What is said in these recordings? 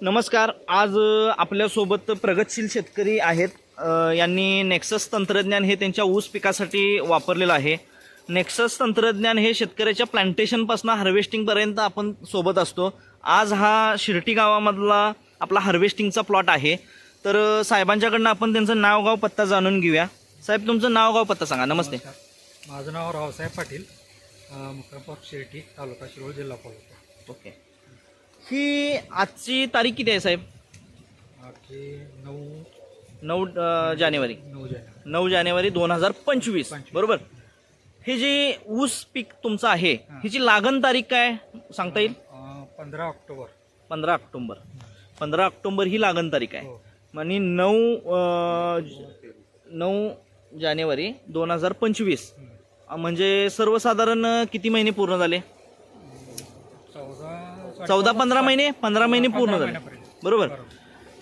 नमस्कार. आज आपल्यासोबत प्रगतशील शेतकरी आहेत. यांनी नेक्सस तंत्रज्ञान हे त्यांच्या ऊस पिकासाठी वापरलेलं आहे. नेक्सस तंत्रज्ञान हे शेतकऱ्याच्या प्लांटेशनपासून हार्वेस्टिंगपर्यंत आपण सोबत असतो. आज हा शिर्टी गावामधला आपला हार्वेस्टिंगचा प्लॉट आहे. तर साहेबांच्याकडनं आपण त्यांचं नाव गाव पत्ता जाणून घेऊया. साहेब तुमचं नाव गाव पत्ता सांगा. नमस्ते. माझं नाव रावसाहेब पाटील. अं, मुक्कामपूर शिर्टी तालुका शिरोळ जिल्हा कोल्हापूर. ओके. ही आजची तारीख किती आहे साहेब? नऊ नऊ अ, जानेवारी. नऊ जानेवारी. नऊ जानेवारी दोन हजार पंचवीस. पंचवीस. बरोबर? हे जे ऊस पीक तुमचं आहे हां. हिची लागण तारीख काय सांगता येईल? अं, पंधरा ऑक्टोबर. पंधरा ऑक्टोबर. पंधरा ऑक्टोबर ही लागण तारीख आहे. हो. आणि नऊ अं, ज- नऊ जानेवारी दोन हजार पंचवीस. हं. म्हणजे सर्वसाधारण किती महिने पूर्ण झाले? चौदा पंधरा महिने? पंधरा महिने पूर्ण झाले. बरोबर.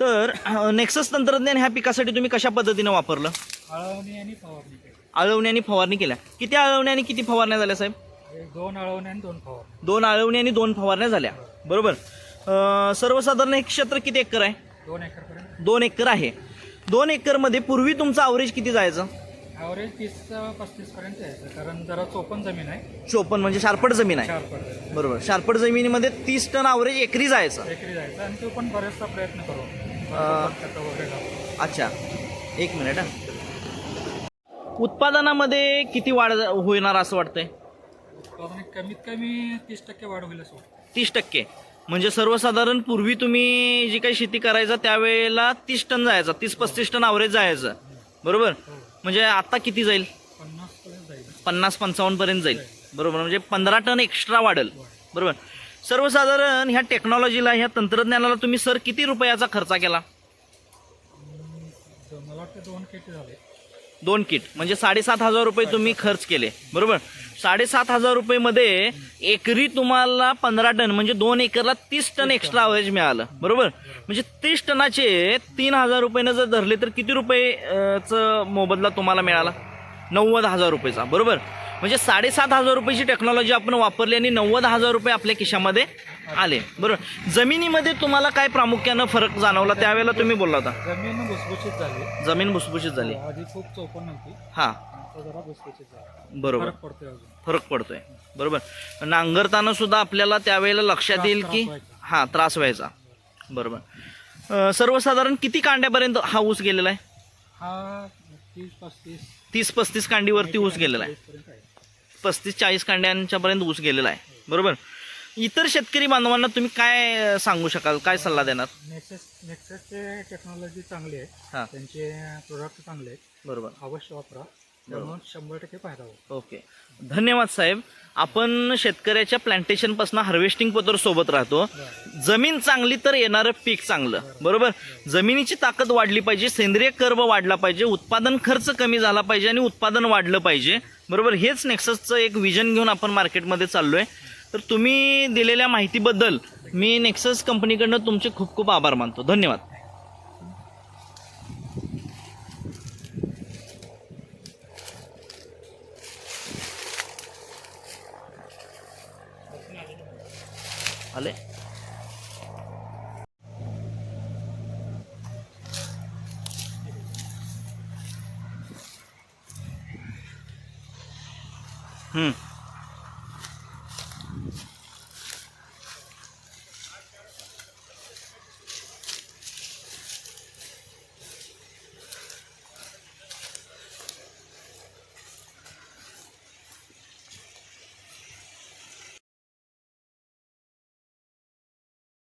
तर नेक्सस तंत्रज्ञान ह्या पिकासाठी तुम्ही कशा पद्धतीने वापरलं? आळवणी आणि फवारणी केली. आळवणी आणि फवारणी केल्या. किती आळवण्या आणि किती फवारण्या झाल्या साहेब? दोन आळवणी आणि दोन फवारणी. दोन आळवणी आणि दोन फवारण्या झाल्या. बरोबर. अं, सर्वसाधारण एक क्षेत्र किती एकर आहे? दोन एकरपर्यंत दोन एकर आहे. दोन एकरमध्ये पूर्वी तुमचं अवरेज किती जायचं? ॲव्हरेज तीस पस्तीस पर्यंत यायचं कारण जरा चोपन जमीन आहे. चोपन्न म्हणजे शारपट जमीन आहे. चार पर्यंत बरोबर. शारपट जमिनीमध्ये तीस टन अवरेज एकरी जायचं एकरी जायचं आणि तो पण बरेचसा प्रयत्न करू. अं, खतं वगैरे घालून. अच्छा. एक मिनिट हा. उत्पादनामध्ये किती वाढ होणार असं वाटतंय? उत्पादन कमीत कमी तीस टक्के वाढ होईल असं वाटतं. तीस टक्के. म्हणजे सर्वसाधारण पूर्वी तुम्ही जी काही शेती करायचा त्यावेळेला तीस टन जायचा. तीस पस्तीस टन अवरेज जायचं. बरोबर? हो. म्हणजे आता किती जाईल? पन्नास पंचावन्नपर्यंत जाईल पंचावन्न पर्यंत जाईल. बरोबर. म्हणजे पंधरा टन एक्स्ट्रा वाढेल. बरोबर. सर्वसाधारण ह्या टेक्नॉलॉजीला ह्या तंत्रज्ञानाला तुम्ही सर किती रुपयाचा खर्च केला? मला वाटतं दोन केटी झाले. दोन किट. म्हणजे साडेसात हजार रुपये तुम्ही खर्च केले. बरोबर? साडेसात हजार रुपयेमध्ये एकरी तुम्हाला पंधरा टन म्हणजे दोन एकरला तीस टन एक्स्ट्रा अवरेज मिळालं. बरोबर? म्हणजे तीस टनाचे तीन हजार रुपयेनं जर धरले तर किती रुपयेचं मोबदला तुम्हाला मिळाला? नव्वद हजार रुपयेचा. बरोबर? म्हणजे साडेसात हजार रुपयाची टेक्नॉलॉजी आपण वापरली आणि नव्वद हजार रुपये आपल्या खिशामध्ये आले. बरोबर. जमिनीमध्ये तुम्हाला काय प्रामुख्यानं फरक जाणवला? त्यावेळेला तुम्ही बोलला होता. जमीन भुसभुशीत झाली. जमीन भुसभुशीत झाली. आधी खूप चौपन नव्हती हां. आता जरा भुसभुशीत झाली. बरोबर. फरक पडतोय अजून. फरक पडतोय. बरोबर. नांगरताना सुद्धा आपल्याला त्यावेळेला लक्षात येईल की त्रास व्हायचा. हा त्रास व्हायचा. बरोबर. अं, सर्वसाधारण किती कांड्यापर्यंत हा ऊस गेलेला आहे? हा तीस पस्तीस. तीस पस्तीस कांडीवरती ऊस गेलेला आहे. पर्यंत आहे. पस्तीस चाळीस कांड्यांच्या पर्यंत ऊस गेलेला आहे. बरोबर? इतर शेतकरी बांधवांना तुम्ही काय सांगू शकाल? काय सल्ला देणार? नेक्सस नेक्ससचे टेक्नॉलॉजी चांगली आहे हां. त्यांचे प्रोडक्ट चांगले आहेत. बरोबर. अवश्य वापरा. त्यामुळे शंभर टक्के फायदा होईल. ओके. धन्यवाद साहेब. आपण शेतकऱ्याच्या प्लांटेशनपासून हार्वेस्टिंग पत्र सोबत राहतो. जमीन चांगली तर येणारं पीक चांगलं. बरोबर? जमिनीची ताकद वाढली पाहिजे सेंद्रिय कर्ब वाढला पाहिजे उत्पादन खर्च कमी झाला पाहिजे आणि उत्पादन वाढलं पाहिजे. बरोबर हेच नेक्ससचं एक विजन घेऊन आपण मार्केटमध्ये चाललो आहे तर तुम्ही दिलेल्या माहितीबद्दल मी नेक्सस कंपनीकडनं तुमचे खूप खूप आभार मानतो. धन्यवाद. ¿vale? হুম